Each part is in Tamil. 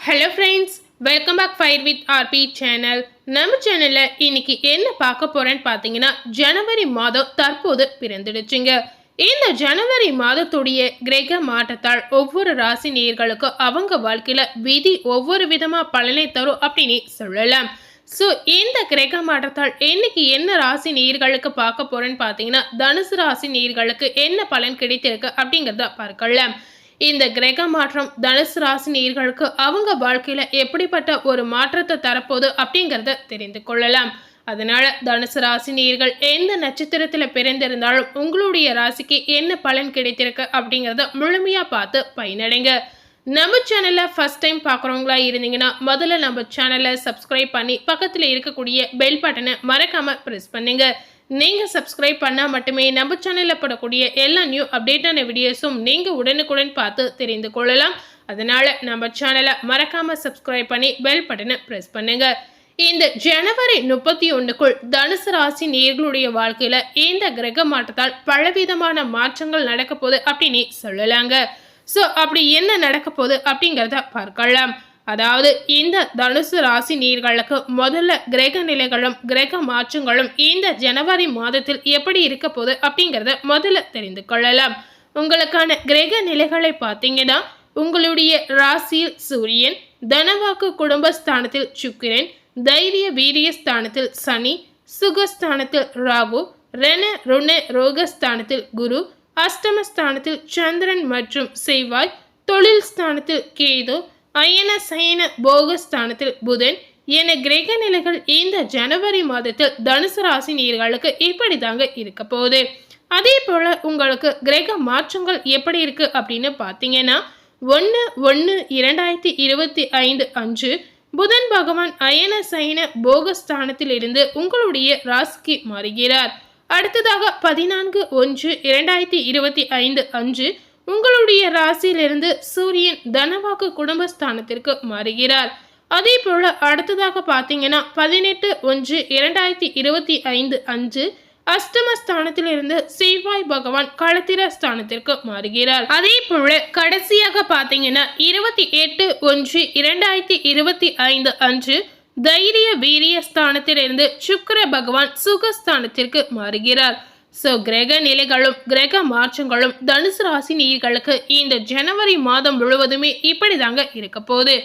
Hello friends welcome back fire with RP channel நம்ம சேனலில் இன்னைக்கு என்ன பார்க்க போறேன்னு பார்த்தீங்கன்னா ஜனவரி மாதம் தற்போது பிறந்துடுச்சுங்க. இந்த ஜனவரி மாதத்துடைய கிரக மாற்றத்தால் ஒவ்வொரு ராசி நேர்களுக்கும் அவங்க வாழ்க்கையில விதி ஒவ்வொரு விதமா பலனை தரும் அப்படின்னு சொல்லலாம். ஸோ இந்த கிரக மாற்றத்தால் இன்னைக்கு என்ன ராசி நேர்களுக்கு பார்க்க போறேன்னு பார்த்தீங்கன்னா தனுசு ராசி நேர்களுக்கு என்ன பலன் கிடைத்திருக்கு அப்படிங்கிறத பார்க்கலாம். இந்த கிரக மாற்றம் தனுசு ராசி நேர்களுக்கு அவங்க வாழ்க்கையில எப்படிப்பட்ட ஒரு மாற்றத்தை தரப்போகுது அப்படிங்கிறத தெரிந்து கொள்ளலாம். அதனால தனுசு ராசி நேர்கள் எந்த நட்சத்திரத்துல பிறந்திருந்தாலும் உங்களுடைய ராசிக்கு என்ன பலன் கிடைத்திருக்கு அப்படிங்கிறத முழுமையா பார்த்து பயனடைங்க. நம்ம சேனலை ஃபர்ஸ்ட் டைம் பார்க்குறவங்களா இருந்தீங்கன்னா முதல்ல நம்ம சேனலை சப்ஸ்கிரைப் பண்ணி பக்கத்தில் இருக்கக்கூடிய பெல் பட்டனை மறக்காம ப்ரெஸ் பண்ணுங்க. நீங்கள் சப்ஸ்கிரைப் பண்ணால் மட்டுமே நம்ம சேனலில் போடக்கூடிய எல்லா நியூ அப்டேட்டான வீடியோஸும் நீங்கள் உடனுக்குடன் பார்த்து தெரிந்து கொள்ளலாம். அதனால் நம்ம சேனலை மறக்காமல் சப்ஸ்கிரைப் பண்ணி பெல் பட்டனை ப்ரெஸ் பண்ணுங்கள் இந்த ஜனவரி முப்பத்தி ஒன்றுக்குள் தனுசு ராசி நேர்களுடைய வாழ்க்கையில் இந்த கிரக மாற்றத்தால் பலவிதமான மாற்றங்கள் நடக்க போகுது அப்படின்னு சொல்லலாங்க. ஸோ அப்படி என்ன நடக்க போகுது அப்படிங்கிறத பார்க்கலாம். அதாவது இந்த தனுசு ராசி நீர்களுக்கு முதல்ல கிரக நிலைகளும் கிரக மாற்றங்களும் இந்த ஜனவரி மாதத்தில் எப்படி இருக்க போகுது அப்படிங்கிறத முதல்ல தெரிந்து கொள்ளலாம். உங்களுக்கான கிரக நிலைகளை பார்த்தீங்கன்னா உங்களுடைய ராசியில் சூரியன் தனவாக்கு குடும்பஸ்தானத்தில் சுக்கிரன் தைரிய வீரிய ஸ்தானத்தில் சனி சுகஸ்தானத்தில் ராகு ரென ருண ரோகஸ்தானத்தில் குரு அஷ்டமஸ்தானத்தில் சந்திரன் மற்றும் செவ்வாய் தொழில் ஸ்தானத்தில் கேது அயன சயன போகஸ்தானத்தில் புதன் என கிரக நிலைகள் இந்த ஜனவரி மாதத்தில் தனுசு ராசி நீர்களுக்கு இப்படி தாங்க இருக்க போகுது. அதே போல உங்களுக்கு கிரக மாற்றங்கள் எப்படி இருக்கு அப்படின்னு பார்த்தீங்கன்னா ஒன்று ஒன்று இரண்டாயிரத்தி இருபத்தி ஐந்து அன்று புதன் பகவான் அயன சயன போகஸ்தானத்தில் இருந்து உங்களுடைய ராசிக்கு மாறுகிறார். அடுத்ததாக பதினான்கு ஒன்று இரண்டாயிரத்தி இருபத்தி ஐந்து அன்று உங்களுடைய ராசியிலிருந்து சூரியன் தனவாக்கு குடும்பஸ்தானத்திற்கு மாறுகிறார். அதே போல அடுத்ததாக பார்த்தீங்கன்னா பதினெட்டு ஒன்று இரண்டாயிரத்தி இருபத்தி ஐந்து அஞ்சு அஷ்டமஸ்தானத்திலிருந்து செவ்வாய் பகவான் களத்திர ஸ்தானத்திற்கு மாறுகிறார். அதே போல கடைசியாக பார்த்தீங்கன்னா இருபத்தி எட்டு ஒன்று இரண்டாயிரத்தி இருபத்தி ஐந்து அன்று தைரிய வீரிய ஸ்தானத்திலிருந்து சுக்கர பகவான் சுகஸ்தானத்திற்கு மாறுகிறார். ஸோ கிரக நிலைகளும் கிரக மாற்றங்களும் தனுசு ராசி நீர்களுக்கு இந்த ஜனவரி மாதம் முழுவதுமே இப்படி தாங்க இருக்க போகுது.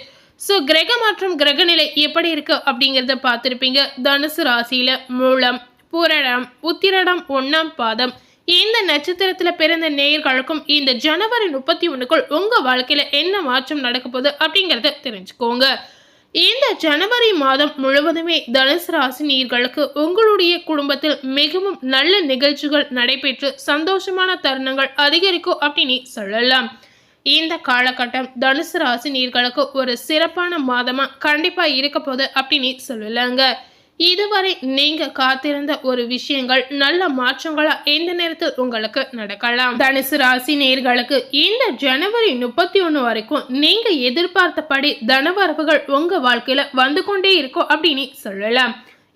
ஸோ கிரக மாற்றம் கிரக நிலை எப்படி இருக்கு அப்படிங்கிறத பார்த்துருப்பீங்க. தனுசு ராசியில் மூலம் பூரடம் உத்திரடம் ஒன்றாம் பாதம். இந்த நட்சத்திரத்தில் பிறந்த நேயர்களுக்கும் இந்த ஜனவரி முப்பத்தி ஒன்றுக்குள் உங்கள் வாழ்க்கையில் என்ன மாற்றம் நடக்க போகுது அப்படிங்கறத தெரிஞ்சுக்கோங்க. இந்த ஜனவரி மாதம் முழுவதுமே தனுசு ராசி நீர்களுக்கு உங்களுடைய குடும்பத்தில் மிகவும் நல்ல நிகழ்ச்சிகள் நடைபெற்று சந்தோஷமான தருணங்கள் அதிகரிக்கும் அப்படின்னு சொல்லலாம். இந்த காலகட்டம் தனுசு ராசி நீர்களுக்கு ஒரு சிறப்பான மாதமா கண்டிப்பா இருக்க போகுது அப்படின்னு சொல்லலாங்க. இதுவரை நீங்க காத்திருந்த ஒரு விஷயங்கள் நல்ல மாற்றங்களா இந்த நேரத்தில் உங்களுக்கு நடக்கலாம். தனுசு ராசி நேர்களுக்கு இந்த ஜனவரி முப்பத்தி ஒண்ணு வரைக்கும் நீங்க எதிர்பார்த்தபடி தனவரவுகள் உங்க வாழ்க்கையில வந்து கொண்டே இருக்கும் அப்படின்னு சொல்லலாம்.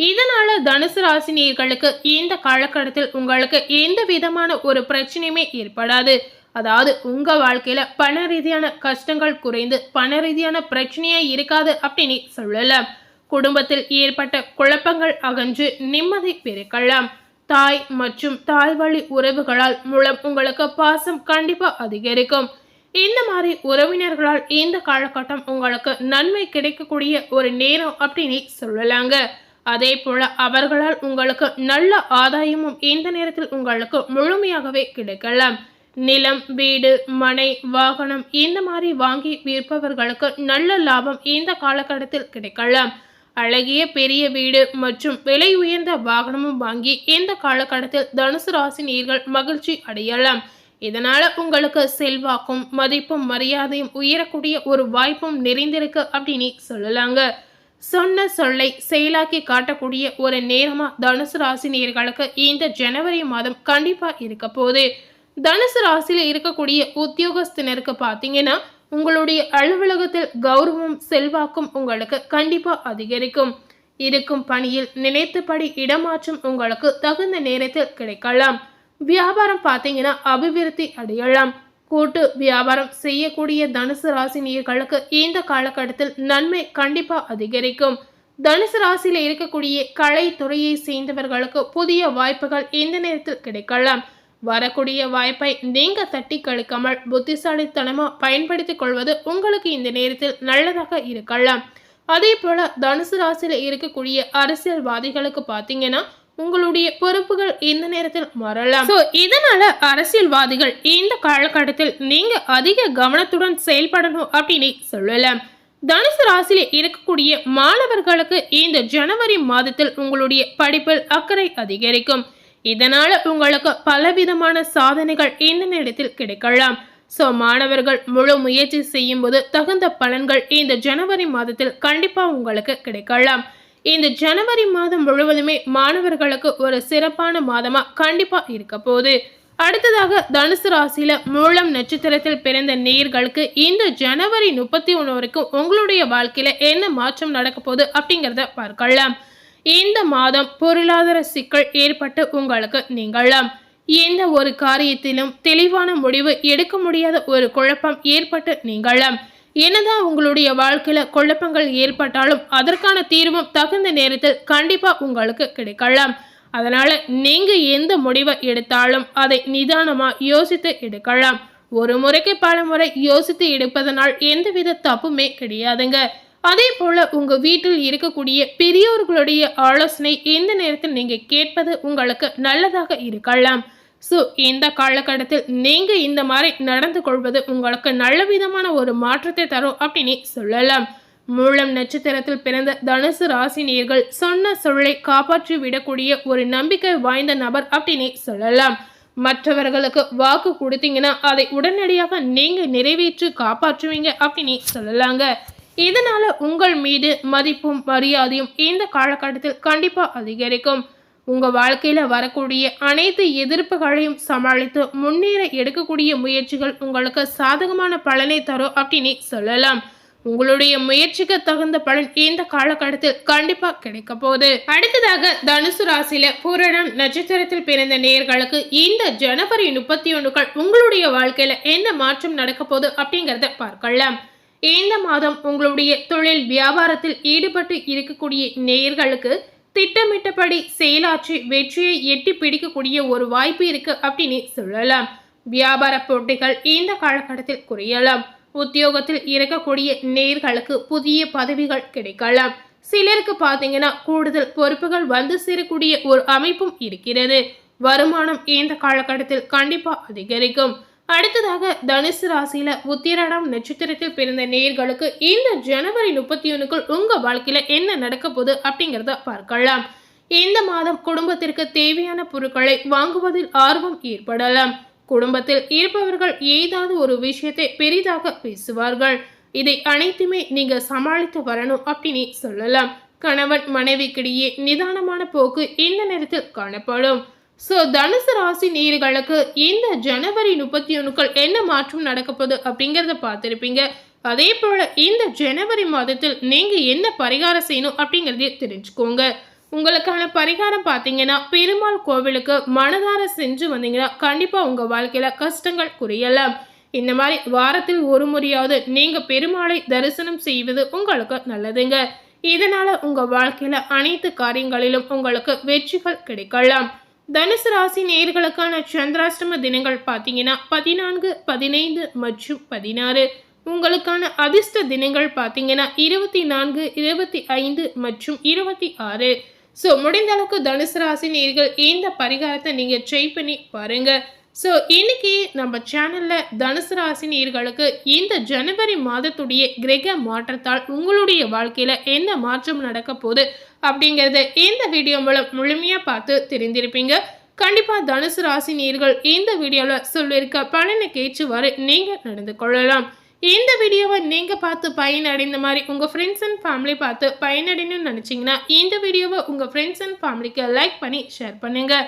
இதனால தனுசு ராசி நேர்களுக்கு இந்த காலகட்டத்தில் உங்களுக்கு எந்த விதமான ஒரு பிரச்சனையுமே ஏற்படாது. அதாவது உங்க வாழ்க்கையில பண ரீதியான கஷ்டங்கள் குறைந்து பண ரீதியான பிரச்சனையே இருக்காது அப்படின்னு சொல்லலாம். குடும்பத்தில் ஏற்பட்ட குழப்பங்கள் அகன்று நிம்மதி பெருக்கலாம். தாய் மற்றும் தாய் வழி உறவுகளால் மூலம் உங்களுக்கு பாசம் கண்டிப்பா அதிகரிக்கும். இந்த மாதிரி உறவினர்களால் இந்த காலகட்டம் உங்களுக்கு நன்மை கிடைக்கக்கூடிய ஒரு நேரம் அப்படின்னு சொல்லலாங்க. அதே போல அவர்களால் உங்களுக்கு நல்ல ஆதாயமும் இந்த நேரத்தில் உங்களுக்கு முழுமையாகவே கிடைக்கலாம். நிலம் வீடு மனை வாகனம் இந்த மாதிரி வாங்கி விற்பவர்களுக்கு நல்ல லாபம் இந்த காலகட்டத்தில் கிடைக்கலாம். அழகிய பெரிய வீடு மற்றும் விலை உயர்ந்த வாகனமும் வாங்கி இந்த காலகட்டத்தில் தனுசு ராசி நீர்கள் மகிழ்ச்சி அடையலாம். இதனால உங்களுக்கு செல்வாக்கும் மதிப்பும் மரியாதையும் உயரக்கூடிய ஒரு வாய்ப்பும் நிறைந்திருக்கு அப்படின்னு சொல்லலாங்க. சொன்ன சொல்லை செயலாக்கி காட்டக்கூடிய ஒரு நேரமா தனுசு ராசி நேர்களுக்கு இந்த ஜனவரி மாதம் கண்டிப்பா இருக்க போகுது. தனுசு ராசியில் இருக்கக்கூடிய உத்தியோகஸ்தினருக்கு பார்த்தீங்கன்னா உங்களுடைய அலுவலகத்தில் கௌரவம் செல்வாக்கும் உங்களுக்கு கண்டிப்பாக அதிகரிக்கும். இருக்கும் பணியில் நினைத்தபடி இடமாற்றம் உங்களுக்கு தகுந்த நேரத்தில் கிடைக்கலாம். வியாபாரம் பார்த்தீங்கன்னா அபிவிருத்தி அடையலாம். கூட்டு வியாபாரம் செய்யக்கூடிய தனுசு ராசினியர்களுக்கு இந்த காலகட்டத்தில் நன்மை கண்டிப்பாக அதிகரிக்கும். தனுசு ராசியில் இருக்கக்கூடிய கலை துறையை சேர்ந்தவர்களுக்கு புதிய வாய்ப்புகள் இந்த நேரத்தில் கிடைக்கலாம். வரக்கூடிய வாய்ப்பை நீங்க தட்டி கழிக்காமல் புத்திசாலித்தனமா பயன்படுத்திக் கொள்வது உங்களுக்கு இந்த நேரத்தில் நல்லதாக இருக்கலாம். அதே போல தனுசு ராசியில இருக்கக்கூடிய அரசியல்வாதிகளுக்கு பாத்தீங்கன்னா உங்களுடைய பொறுப்புகள் இந்த நேரத்தில் மாறலாம். ஸோ இதனால அரசியல்வாதிகள் இந்த காலகட்டத்தில் நீங்க அதிக கவனத்துடன் செயல்படணும் அப்படின்னு சொல்லலாம். தனுசு ராசியில இருக்கக்கூடிய மாணவர்களுக்கு இந்த ஜனவரி மாதத்தில் உங்களுடைய படிப்பில் அக்கறை அதிகரிக்கும். இதனால உங்களுக்கு பலவிதமான சாதனைகள் இந்த நேரத்தில் கிடைக்கலாம். ஸோ மாணவர்கள் முழு முயற்சி செய்யும் போது தகுந்த பலன்கள் இந்த ஜனவரி மாதத்தில் கண்டிப்பாக உங்களுக்கு கிடைக்கலாம். இந்த ஜனவரி மாதம் முழுவதுமே மாணவர்களுக்கு ஒரு சிறப்பான மாதமா கண்டிப்பா இருக்க போகுது. அடுத்ததாக தனுசு ராசியில மூலம் நட்சத்திரத்தில் பிறந்த நேர்களுக்கு இந்த ஜனவரி முப்பத்தி ஒன்று வரைக்கும் உங்களுடைய வாழ்க்கையில என்ன மாற்றம் நடக்க போகுது அப்படிங்கிறத பார்க்கலாம். இந்த மாதம் பொருளாதார சிக்கல் ஏற்பட்டு உங்களுக்கு நீங்களாம் எந்த ஒரு காரியத்திலும் தெளிவான முடிவு எடுக்க முடியாத ஒரு குழப்பம் ஏற்பட்டு நீங்களாம் என்னதான் உங்களுடைய வாழ்க்கையில குழப்பங்கள் ஏற்பட்டாலும் அதற்கான தீர்வும் தகுந்த நேரத்தில் கண்டிப்பா உங்களுக்கு கிடைக்கலாம். அதனால நீங்க எந்த முடிவை எடுத்தாலும் அதை நிதானமா யோசித்து எடுக்கலாம். ஒரு முறைக்கு பல முறை யோசித்து எடுப்பதனால் எந்தவித தப்புமே கிடையாதுங்க. அதே போல் உங்கள் வீட்டில் இருக்கக்கூடிய பெரியோர்களுடைய ஆலோசனை எந்த நேரத்தில் நீங்கள் கேட்பது உங்களுக்கு நல்லதாக இருக்கலாம். ஸோ இந்த காலகட்டத்தில் நீங்கள் இந்த மாதிரி நடந்து கொள்வது உங்களுக்கு நல்ல விதமான ஒரு மாற்றத்தை தரும் அப்படின்னு சொல்லலாம். மூலம் நட்சத்திரத்தில் பிறந்த தனுசு ராசினியர்கள் சொன்ன சொல்லை காப்பாற்றி விடக்கூடிய ஒரு நம்பிக்கை வாய்ந்த நபர் அப்படின்னு சொல்லலாம். மற்றவர்களுக்கு வாக்கு கொடுத்தீங்கன்னா அதை உடனடியாக நீங்கள் நிறைவேற்றி காப்பாற்றுவீங்க அப்படின்னு சொல்லலாங்க. இதனால உங்கள் மீது மதிப்பும் மரியாதையும் இந்த காலகட்டத்தில் கண்டிப்பாக அதிகரிக்கும். உங்கள் வாழ்க்கையில் வரக்கூடிய அனைத்து எதிர்ப்புகளையும் சமாளித்து முன்னேற எடுக்கக்கூடிய முயற்சிகள் உங்களுக்கு சாதகமான பலனை தரும் அப்படின்னு சொல்லலாம். உங்களுடைய முயற்சிக்கு தகுந்த பலன் இந்த காலகட்டத்தில் கண்டிப்பா கிடைக்க போகுது. அடுத்ததாக தனுசு ராசியில பூரணம் நட்சத்திரத்தில் பிறந்த நேர்களுக்கு இந்த ஜனவரி முப்பத்தி ஒன்றுகள் உங்களுடைய வாழ்க்கையில என்ன மாற்றம் நடக்க போகுது அப்படிங்கறத பார்க்கலாம். இந்த மாதம் உங்களுடைய தொழில் வியாபாரத்தில் ஈடுபட்டு இருக்கக்கூடிய நேயர்களுக்கு திட்டமிட்டபடி செயலாற்றி வெற்றியை எட்டி பிடிக்கக்கூடிய ஒரு வாய்ப்பு இருக்கு அப்படின்னு சொல்லலாம். வியாபார போட்டிகள் இந்த காலகட்டத்தில் குறையலாம். உத்தியோகத்தில் இருக்கக்கூடிய நேர்களுக்கு புதிய பதவிகள் கிடைக்கலாம். சிலருக்கு பார்த்தீங்கன்னா கூடுதல் பொறுப்புகள் வந்து சேரக்கூடிய ஒரு அமைப்பும் இருக்கிறது. வருமானம் இந்த காலகட்டத்தில் கண்டிப்பாக அதிகரிக்கும். அடுத்ததாக தனுசு ராசியில உத்திராடம் நட்சத்திரத்தில் பிறந்த நேர்களுக்கு இந்த ஜனவரி முப்பத்தி ஒண்ணுக்குள் உங்க வாழ்க்கையில என்ன நடக்க போகுது அப்படிங்கிறத பார்க்கலாம். இந்த மாதம் குடும்பத்திற்கு தேவையான பொருட்களை வாங்குவதில் ஆர்வம் ஏற்படலாம். குடும்பத்தில் இருப்பவர்கள் ஏதாவது ஒரு விஷயத்தை பெரிதாக பேசுவார்கள். இதை அனைத்துமே நீங்க சமாளித்து வரணும் அப்படின்னு சொல்லலாம். கணவன் மனைவிக்கிடையே நிதானமான போக்கு இந்த நேரத்தில் காணப்படும். ஸோ தனுசு ராசி நீர்களுக்கு இந்த ஜனவரி முப்பத்தி ஒன்றுக்குள் என்ன மாற்றம் நடக்கப்போகுது அப்படிங்கிறத பார்த்துருப்பீங்க. அதே போல் இந்த ஜனவரி மாதத்தில் நீங்கள் என்ன பரிகாரம் செய்யணும் அப்படிங்கிறதையும் தெரிஞ்சுக்கோங்க. உங்களுக்கான பரிகாரம் பார்த்தீங்கன்னா பெருமாள் கோவிலுக்கு மனதார செஞ்சு வந்தீங்கன்னா கண்டிப்பாக உங்கள் வாழ்க்கையில் கஷ்டங்கள் குறையலாம். இந்த மாதிரி வாரத்தில் ஒரு முறையாவது நீங்கள் பெருமாளை தரிசனம் செய்வது உங்களுக்கு நல்லதுங்க. இதனால் உங்கள் வாழ்க்கையில் அனைத்து காரியங்களிலும் உங்களுக்கு வெற்றிகள் கிடைக்கலாம். தனுசு ராசி நேர்களுக்கான சந்திராஷ்டம தினங்கள் பார்த்தீங்கன்னா பதினான்கு பதினைந்து மற்றும் பதினாறு. உங்களுக்கான அதிர்ஷ்ட தினங்கள் பார்த்தீங்கன்னா இருபத்தி நான்கு இருபத்தி ஐந்து மற்றும் இருபத்தி ஆறு ஸோ முடிந்த அளவுக்கு தனுசு ராசி நேர்கள் இந்த பரிகாரத்தை நீங்கள் ட்ரை பண்ணி பாருங்கள் ஸோ இன்னைக்கு நம்ம சேனலில் தனுசு ராசி நேர்களுக்கு இந்த ஜனவரி மாதத்துடைய கிரக மாற்றத்தால் உங்களுடைய வாழ்க்கையில் என்ன மாற்றம் நடக்க போகுது அப்படிங்கிறத இந்த வீடியோ மூலம் முழுமையாக பார்த்து தெரிந்திருப்பீங்க. கண்டிப்பாக தனுசு ராசி நேர்கள் இந்த வீடியோவில் சொல்லியிருக்க பலனை கேச்சுவாறு நீங்கள் நடந்து கொள்ளலாம். இந்த வீடியோவை நீங்கள் பார்த்து பயனடைந்த மாதிரி உங்கள் ஃப்ரெண்ட்ஸ் அண்ட் ஃபேமிலி பார்த்து பயனடையணும்னு நினச்சிங்கன்னா இந்த வீடியோவை உங்கள் ஃப்ரெண்ட்ஸ் அண்ட் ஃபேமிலிக்கு லைக் பண்ணி ஷேர் பண்ணுங்கள்